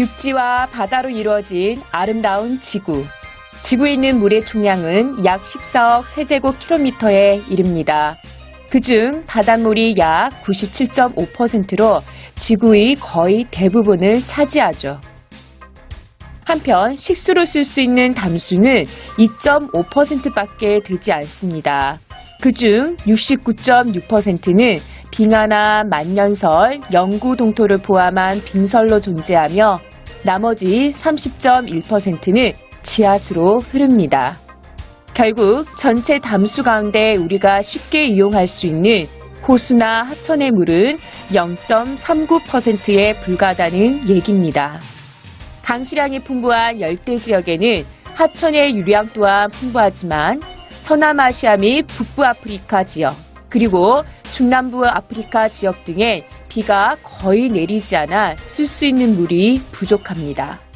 육지와 바다로 이루어진 아름다운 지구. 지구에 있는 물의 총량은 약 14억 세제곱킬로미터에 이릅니다. 그중 바닷물이 약 97.5%로 지구의 거의 대부분을 차지하죠. 한편 식수로 쓸 수 있는 담수는 2.5%밖에 되지 않습니다. 그중 69.6%는 빙하나 만년설, 영구 동토를 포함한 빙설로 존재하며 나머지 30.1%는 지하수로 흐릅니다. 결국 전체 담수 가운데 우리가 쉽게 이용할 수 있는 호수나 하천의 물은 0.39%에 불과하다는 얘기입니다. 강수량이 풍부한 열대 지역에는 하천의 유량 또한 풍부하지만 서남아시아 및 북부 아프리카 지역, 그리고 중남부 아프리카 지역 등에 비가 거의 내리지 않아 쓸 수 있는 물이 부족합니다.